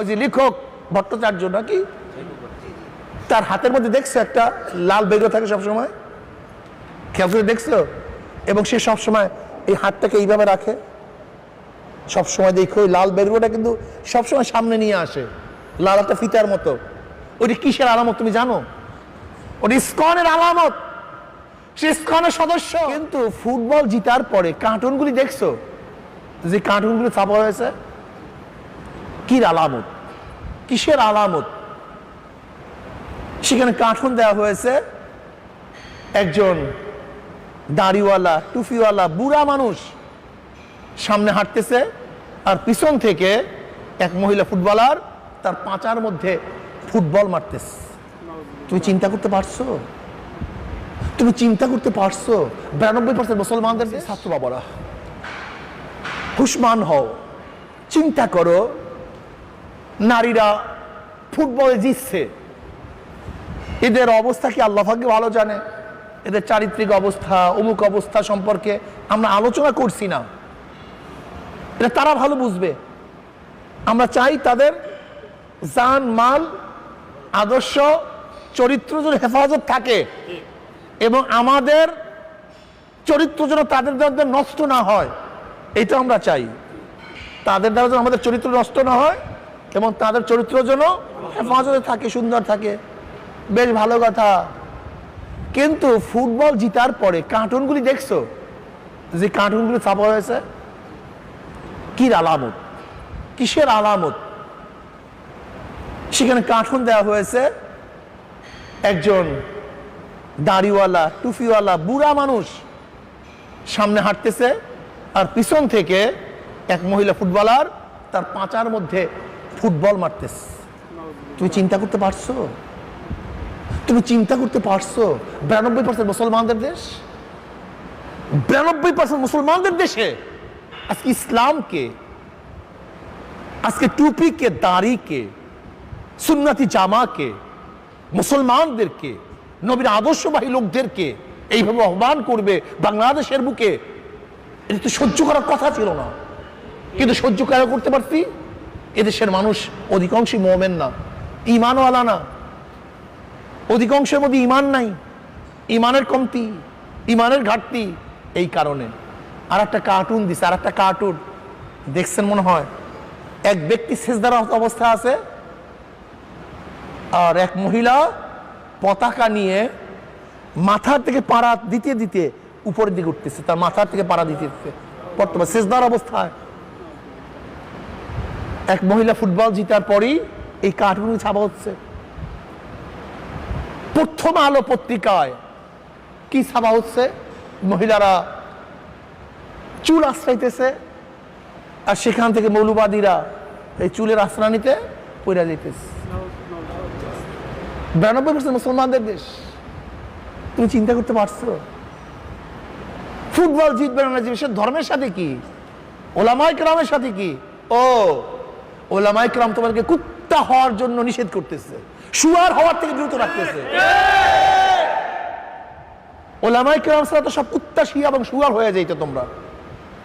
ওই যে লেখক, ভট্টাচার্য নাকি? তার হাতের মধ্যে দেখছ একটা লাল বেগো থাকে সবসময়? খেয়াল করে দেখছ? এবং সে সবসময় এই হাতটাকে এইভাবে রাখে। সবসময় দেখো ওই লাল বেরগোটা কিন্তু সবসময় সামনে নিয়ে আসে। লাল একটা ফিতার মতো। ওইটা কিসের আলামত তুমি জানো? ওটি স্কনের আলামত। সে স্কনের সদস্য। কিন্তু ফুটবল জিতার পরে কার্টুনগুলি দেখছ? যে কার্টুনগুলি ছাপা হয়েছে? কি আলামত? কিসের আলামত? সেখানে দেওয়া হয়েছে একজন দাড়িওয়ালা টুফিওয়ালা বুড়া মানুষ সামনে হাঁটতেছে আর পিছন থেকে এক মহিলা ফুটবলার তার পাঁচার মধ্যে ফুটবল মারতেছে। তুমি চিন্তা করতে পারছ? তুমি চিন্তা করতে পারছ? বিরানব্বই পার্সেন্ট মুসলমানদের ছাত্র বাবারা হুসমান হও, চিন্তা করো। নারীরা ফুটবলে জিতছে। এদের অবস্থা কি ভাগ্যে ভালো জানে? এদের চারিত্রিক অবস্থা, অমুক অবস্থা সম্পর্কে আমরা আলোচনা করছি না। এটা তারা ভালো বুঝবে। আমরা চাই তাদের জান, মাল, আদর্শ, চরিত্র যেন হেফাজত থাকে এবং আমাদের চরিত্র যেন তাদের দ্বারা নষ্ট না হয়। এটা আমরা চাই। তাদের দ্বারা যেন আমাদের চরিত্র নষ্ট না হয় এবং তাদের চরিত্র যেন হেফাজতে থাকে, সুন্দর থাকে। বেশ ভালো কথা। কিন্তু ফুটবল জিতার পরে কার্টুনগুলি দেখছ? যে কার্টুনগুলি ছাপা হয়েছে? কি আলামত? কিসের আলামত? সেখানে কার্টুন দেওয়া হয়েছে একজন দাড়িওয়ালা টুফিওয়ালা বুড়া মানুষ। সামনে হাঁটতেছে আর পিছন থেকে এক মহিলা ফুটবলার তার পাঁচার মধ্যে ফুটবল মারতেছে তুমি চিন্তা করতে পারছ? তুমি চিন্তা করতে পারছ? বিরানব্বই পার্সেন্ট মুসলমানদের দেশ? বিরানব্বই পার্সেন্ট মুসলমানদের দেশে? আজকে ইসলামকে, আজকে টুপিকে, দাড়িকে, সুন্নাতি জামাকে, মুসলমানদেরকে, নবীর আদর্শবাহী লোকদেরকে এইভাবে আহ্বান করবে বাংলাদেশের বুকে। এটা তো সহ্য করার কথা ছিল না। কিন্তু সহ্য কেন করতে পারছি? এদেশের মানুষ অধিকাংশই মোমেন না ইমানওয়ালা না। অধিকাংশের মধ্যে ইমান নাই ইমানের কমতি ইমানের ঘাটতি এই কারণে। আর একটা কার্টুন দিছে আর একটা কার্টুন দেখছেন মনে হয়? এক ব্যক্তি শেষদার অবস্থা আছে আর এক মহিলা পতাকা নিয়ে মাথার থেকে পাড়া দিতে দিতে উপরের দিকে উঠতেছে, তার মাথার থেকে পাড়া দিতে দিতে। বর্তমান শেষদার অবস্থায় এক মহিলা ফুটবল জিতার পরই এই কার্টুন ছাপা হচ্ছে। প্রথম আলো পত্রিকায় কি ছাপা হচ্ছে? মহিলারা চুল আশ্রাইতেছে আর সেখান থেকে মৌলবাদীরা এই চুলের আশ্রয় নিতে পইরা যেতেছে বিরানব্বই পার্সেন্ট মুসলমানদের দেশ। তুমি চিন্তা করতে পারছ? ফুটবল জিতবে না সে ধর্মের সাথে কি? ওলামাই ক্রামের সাথে কি? ও ওলামাই ক্রাম তোমাকে কুত্তা হওয়ার জন্য নিষেধ করতেছে। শুয়ার হওয়ার থেকে বিরত রাখতেছে। ছাড়া তো সব কুত্তা, শিয়া এবং শুয়ার হয়ে যাইতো তোমরা।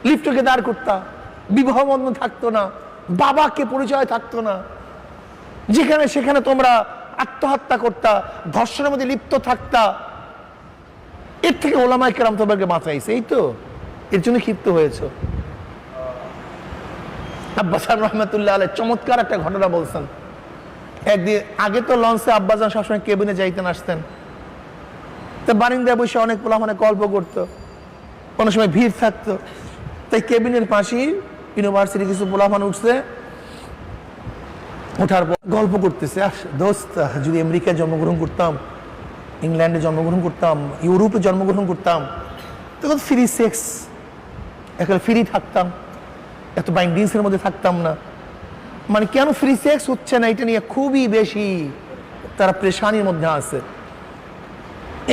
লিফটকে দাঁড় করতা, বিবাহ বন্ধন থাকতো না, বাবাকে পরিচয় থাকতো না। যেখানে সেখানে তোমরা আত্মহত্যা করতা, ধর্ষণের মধ্যে লিপ্ত থাকতা। এর থেকে ওলামাই কেরাম তোমাকে বাঁচাইছে, এই তো? এর জন্য ক্ষিপ্ত হয়েছ। আব্বাসান রহমতুল্লাহ আলাই চমৎকার একটা ঘটনা বলছেন। একদিন আগে তো লঞ্চে আব্বাসান সবসময় কেবিনে যাইতেন আসতেন। তো বারিন্দায় বসে অনেক পোলা মানে গল্প করতো। কোনো সময় ভিড় থাকতো। তাই কেবিনের পাশেই ইউনিভার্সিটি কিছু পোলাফান উঠছে। ওঠার পর গল্প করতেছে আহ, দোস্ত যদি আমেরিকায় জন্মগ্রহণ করতাম ইংল্যান্ডে জন্মগ্রহণ করতাম ইউরোপে জন্মগ্রহণ করতাম তখন ফ্রি সেক্স এখন ফ্রি থাকতাম। এত বাইন্ডিংসের মধ্যে থাকতাম না। মানে কেন ফ্রি সেক্স হচ্ছে না? এটা নিয়ে খুবই বেশি তারা প্রেশানির মধ্যে আছে।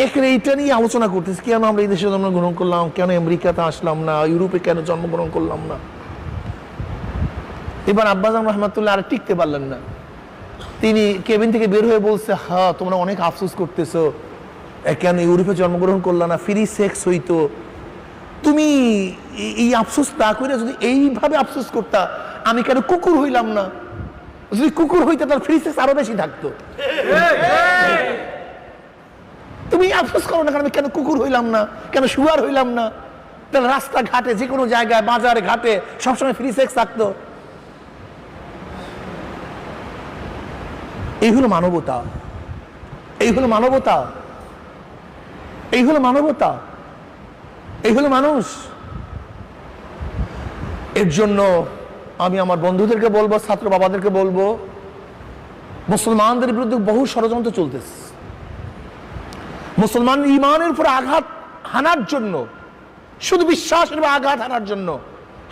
এখানে এইটা নিয়ে আলোচনা করতেছি, কেন আমরা এই দেশে জন্মগ্রহণ করলাম? কেন আমেরিকাতে আসলাম না? ইউরোপে কেন জন্মগ্রহণ করলাম না? এবার আব্বাজাম রহমতুল্লাহ আর টিকতে পারলেন না। তিনি কেবিন থেকে বের হয়ে বলছে হ্যাঁ তোমরা অনেক আফসোস করতেছো। কেন ইউরোপে জন্মগ্রহণ করলা না? ফ্রি সেক্স হইতো। তুমি এই- আফসোস না করে যদি এইভাবে আফসোস করতা, আমি কেন কুকুর হইলাম না? যদি কুকুর হইতে, তার ফ্রি সেক্স আরও বেশি থাকতো। তুমি আফসোস করো না কেন, আমি কেন কুকুর হইলাম না? কেন শুয়ার হইলাম না? তাহলে রাস্তা ঘাটে যে কোনো জায়গায়, বাজার ঘাটে, সবসময় ফ্রি সেক্স থাকতো। এই হলো মানবতা। এই হলো মানবতা। এই হলো মানবতা। এই হলো মানুষ। এর জন্য আমি আমার বন্ধুদেরকে বলব, ছাত্র বাবাদেরকে বলব, মুসলমানদের বিরুদ্ধে বহু ষড়যন্ত্র চলতেছে। মুসলমান ইমানের উপর আঘাত হানার জন্য, শুধু বিশ্বাসের উপর আঘাত হানার জন্য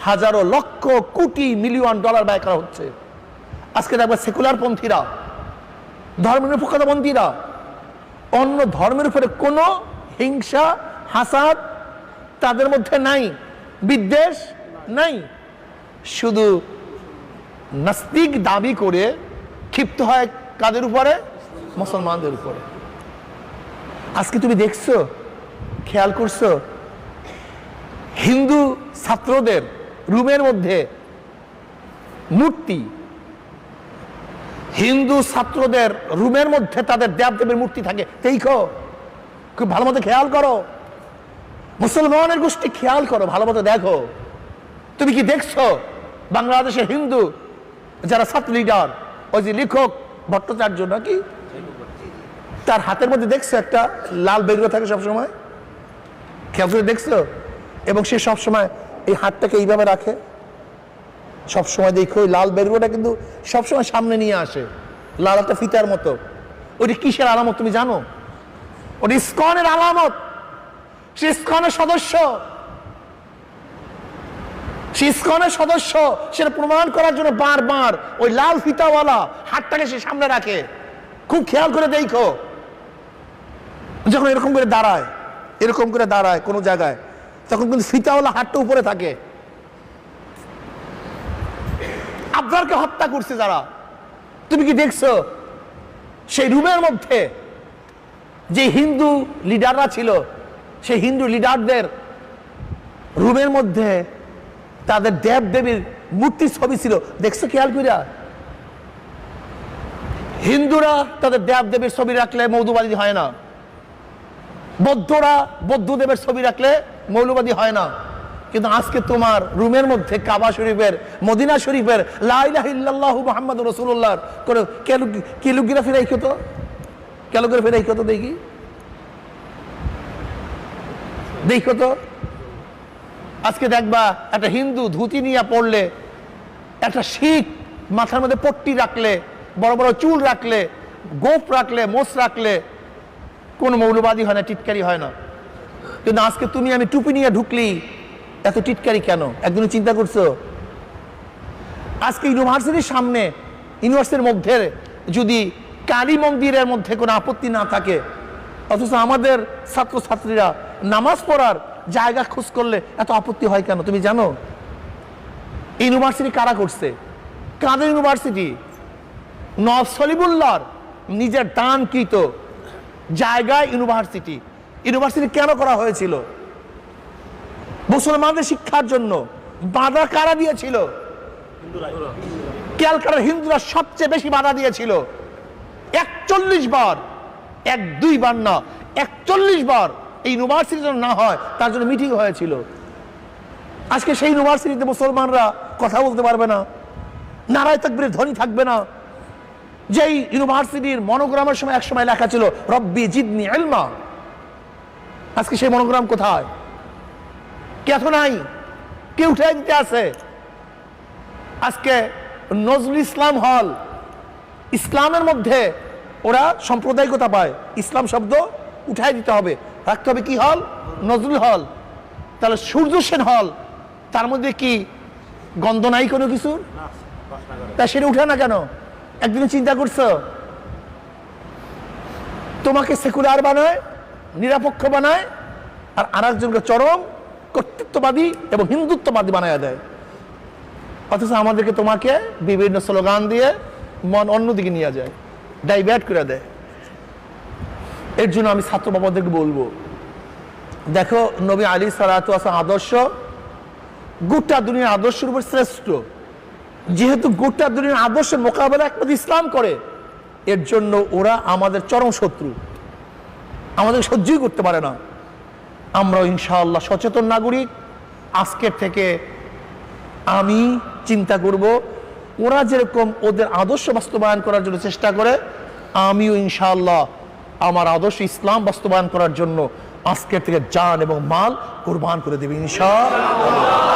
হাজারো লক্ষ, কোটি, মিলিয়ন ডলার ব্যয় করা হচ্ছে। আজকে দেখবে সেকুলার পন্থীরা ধর্মনিরপেক্ষতাপন্থীরা অন্য ধর্মের উপরে কোনো হিংসা, হাসাদ তাদের মধ্যে নাই। বিদ্বেষ নাই। শুধু নাস্তিক দাবি করে ক্ষিপ্ত হয় কাদের উপরে? মুসলমানদের উপরে। আজকে তুমি দেখছ, খেয়াল করছ, হিন্দু ছাত্রদের রুমের মধ্যে মূর্তি, হিন্দু ছাত্রদের রুমের মধ্যে তাদের দেবদেবের মূর্তি থাকে। দেখো, খুব ভালো মতো খেয়াল করো। মুসলমানের গোষ্ঠী খেয়াল করো, ভালো মতো দেখো। তুমি কি দেখছ? বাংলাদেশের হিন্দু, যারা ছাত্র লিডার ওই যে লেখক ভট্টাচার্য নাকি? তার হাতের মধ্যে দেখছ একটা লাল বেগুলো থাকে সবসময়? খেয়াল করে দেখছ? এবং সে সবসময় এই হাতটাকে এইভাবে রাখে। সবসময় দেখো ওই লাল বেরুটা কিন্তু সবসময় সামনে নিয়ে আসে, লাল একটা ফিতার মতো। ওটি কিসের আলামত তুমি জানো? ওটি ইস্কনের আলামত। সে ইস্কনের সদস্য। সে ইস্কনের সদস্য, সেটা প্রমাণ করার জন্য বারবার ওই লাল ফিতাওয়ালা হাতটাকে সে সামনে রাখে। খুব খেয়াল করে দেখো। যখন এরকম করে দাঁড়ায়, এরকম করে দাঁড়ায় কোনো জায়গায়, তখন কিন্তু ফিতাওয়ালা হাতটা উপরে থাকে। আবরারকে হত্যা করছে যারা। তুমি কি দেখছ? সেই রুমের মধ্যে যে হিন্দু লিডাররা ছিল সেই হিন্দু লিডারদের রুমের মধ্যে তাদের দেব দেবীর মূর্তির ছবি ছিল। দেখছ খেয়াল করিয়া হিন্দুরা তাদের দেব দেবীর ছবি রাখলে মৌদুবাদী হয় না। বৌদ্ধরা বৌদ্ধদেবের ছবি রাখলে মৌলবাদী হয় না। কিন্তু আজকে তোমার রুমের মধ্যে কাবা শরীফের, মদিনা শরীফের লাইলাহ রসুল্লাহর করে কিলোগ্রাফি রাইখো তো? ক্যালোগ্রাফি রাইখো তো দেখি? দেখো তো আজকে দেখবা একটা হিন্দু ধুতি নিয়ে পড়লে একটা শিখ মাথার মধ্যে পট্টি রাখলে, বড় বড় চুল রাখলে গোপ রাখলে, মোষ রাখলে, কোনো মৌলবাদী হয় না, টিটকারি হয় না। কিন্তু আজকে তুমি আমি টুপি নিয়ে ঢুকলি, এত টিটকারি কেন? একদিন চিন্তা করছ? আজকে ইউনিভার্সিটির সামনে, ইউনিভার্সিটির মধ্যে যদি কালী মন্দিরের মধ্যে কোনো আপত্তি না থাকে, অথচ আমাদের ছাত্রছাত্রীরা নামাজ পড়ার জায়গা খোঁজ করলে এত আপত্তি হয় কেন? তুমি জানো? ইউনিভার্সিটি কারা করছে? কাদের ইউনিভার্সিটি? নব সলিবুল্লাহর নিজের দানকৃত জায়গায় ইউনিভার্সিটি। ইউনিভার্সিটি কেন করা হয়েছিল? মুসলমানদের শিক্ষার জন্য বাধা কারা দিয়েছিল? ক্যালকাটার হিন্দুরা সবচেয়ে বেশি বাধা দিয়েছিল। একচল্লিশ বার, এক দুই বার না, একচল্লিশ বার এই ইউনিভার্সিটি যেন না হয়, তার জন্য মিটিং হয়েছিল। আজকে সেই ইউনিভার্সিটিতে মুসলমানরা কথা বলতে পারবে না, নারায় তাকবীরের ধ্বনি থাকবে না। যেই ইউনিভার্সিটির মনোগ্রামের সময় এক সময় লেখা ছিল, রব্বি জিদনি এলমা আজকে সেই মনোগ্রাম কোথায়? কেথ নাই? কে উঠে দিতে আছে? আজকে নজরুল ইসলাম হল, ইসলামের মধ্যে ওরা সাম্প্রদায়িকতা পায়। ইসলাম শব্দ উঠাই দিতে হবে। রাখতে হবে কি হল? নজরুল হল। তাহলে সূর্য সেন হল। তার মধ্যে কি গন্ধ নাই কোনো কিছু তা সেটা উঠে না কেন? একদিন চিন্তা করছ? তোমাকে সেকুলার বানায় নিরাপক্ষ বানায় আর আরেকজনকে চরম কর্তৃত্ববাদী এবং হিন্দুত্ববাদী বানায় দেয়। অথচ আমাদেরকে তোমাকে বিভিন্ন স্লোগান দিয়ে মন অন্যদিকে নিয়ে যায় ডাইভার্ট করে দেয়। এর জন্য আমি ছাত্র বাবাদেরকে বলব, দেখো নবী আলী সালাত আদর্শ, গোটা দুনিয়ার আদর্শের উপর শ্রেষ্ঠ। যেহেতু গোটা দুনিয়ার আদর্শের মোকাবেলা একমাত্র ইসলাম করে, এর জন্য ওরা আমাদের চরম শত্রু। আমাদের সহ্যই করতে পারে না। আমরাও ইনশাআল্লাহ সচেতন নাগরিক। আজকের থেকে আমি চিন্তা করব, ওরা যেরকম ওদের আদর্শ বাস্তবায়ন করার জন্য চেষ্টা করে, আমিও ইনশাআল্লাহ আমার আদর্শ ইসলাম বাস্তবায়ন করার জন্য আজকের থেকে জান এবং মাল কোরবান করে দেবে, ইনশাআল্লাহ।